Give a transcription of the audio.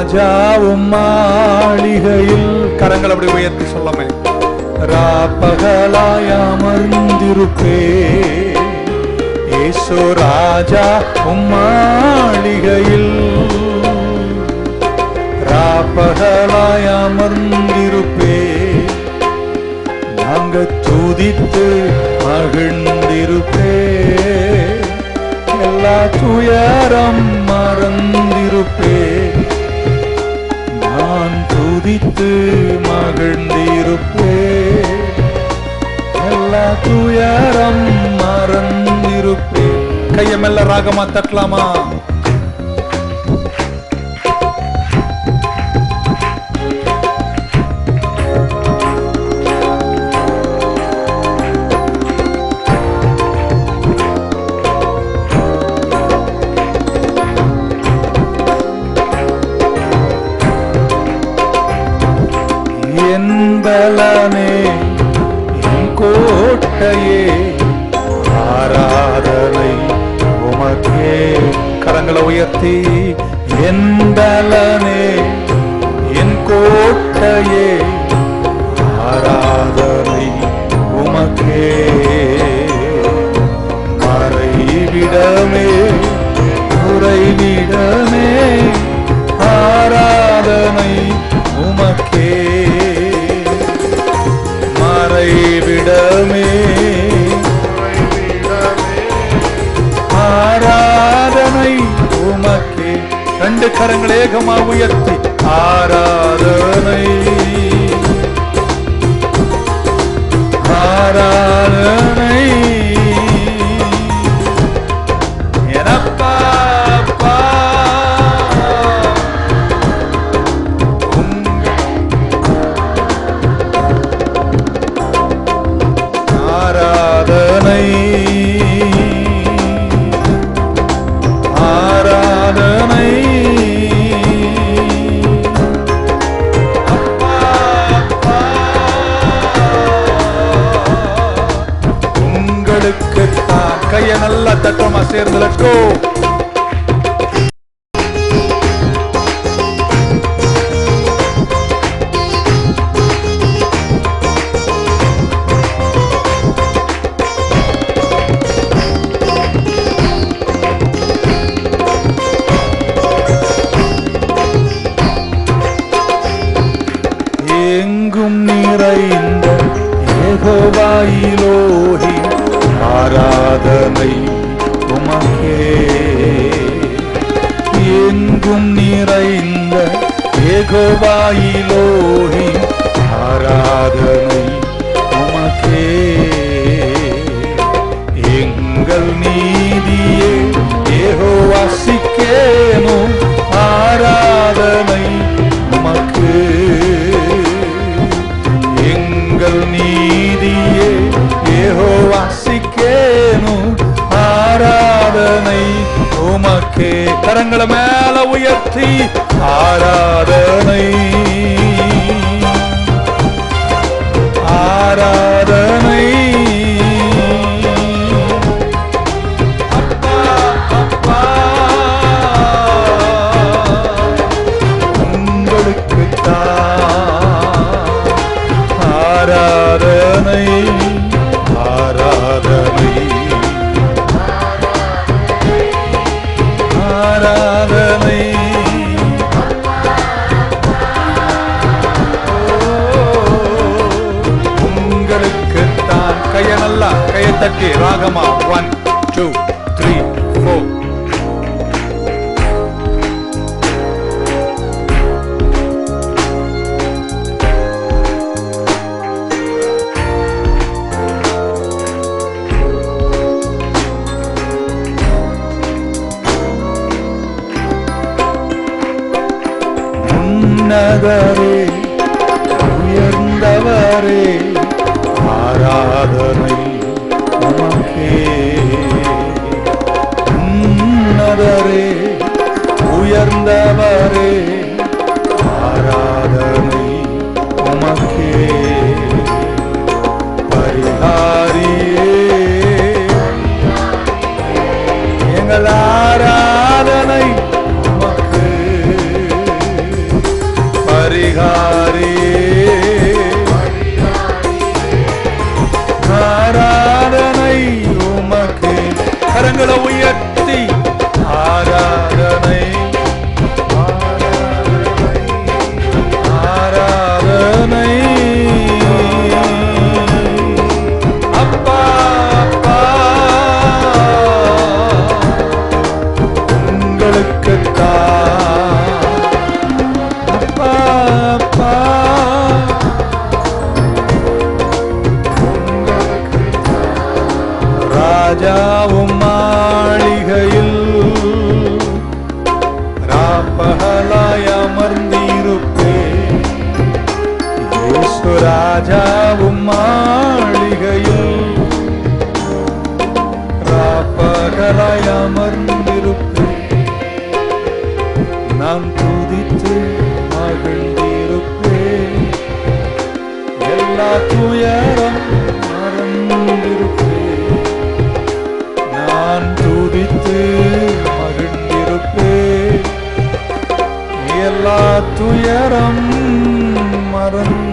ராஜாவும் மாளிகையில் கரங்கள் அப்படி உயர்த்தி சொல்லமே. ராப்பகலாய் அமர்ந்திருப்பே. ஏசு ராஜா உம்மாளிகையில் ராப்பகலாய் அமர்ந்திருப்பே. நாங்க துதித்து மகிழ்ந்திருப்பே. எல்லா துயரம் மறந்திருப்பே. நான் துதித்து மகிழ்ந்திருப்பே எல்லா துயரம் மறந்திருப்பே கைய மெல்ல ராகமா தட்டலாமா? ஆராதனை உமக்கே கரங்களை உயர்த்தி என் பலனே என் கோட்டையே ஆராதனை உமக்கே. வேகமா உயர்த்தி ஆராதனை. ஆராதனை. ஆராதனை. ஆராதனை. கைய நல்லா தட்டமா சேர்ந்து லட்ஸ் எங்கும் நிறைந்த ஏகோவாயிலோகி ஆராதனை உமக்கே. எங்கும் நிறைந்த ஏகோவாயிலோகி ஆராதனை உமக்கே. எங்கள் நீ உமக்கே கரங்களை மேல உயர்த்தி ஆராதனை. ஆரா தட்டி ராகமா ஒன் டூ த்ரீ ஃபோர் உன்னதரே நாதரே உயர்ந்தவரே ஆராதனை உமக்கே. பரிகாரியே எங்கள் ஆராதனை உமக்கு. பரிகாரியே ஆராதனை உமக்கு. கரங்களை உயர்த்த ராஜாவும் மாளிகையில் ராப்பகலாய் அமர்ந்திருப்பே. இயேசு ராஜாவும் மாளிகையில் ராப்பகலாய் அமர்ந்திருப்பே. நான் துதித்து மகிழ்ந்திருப்பே. எல்லா துயரம் துயரம் மறந்து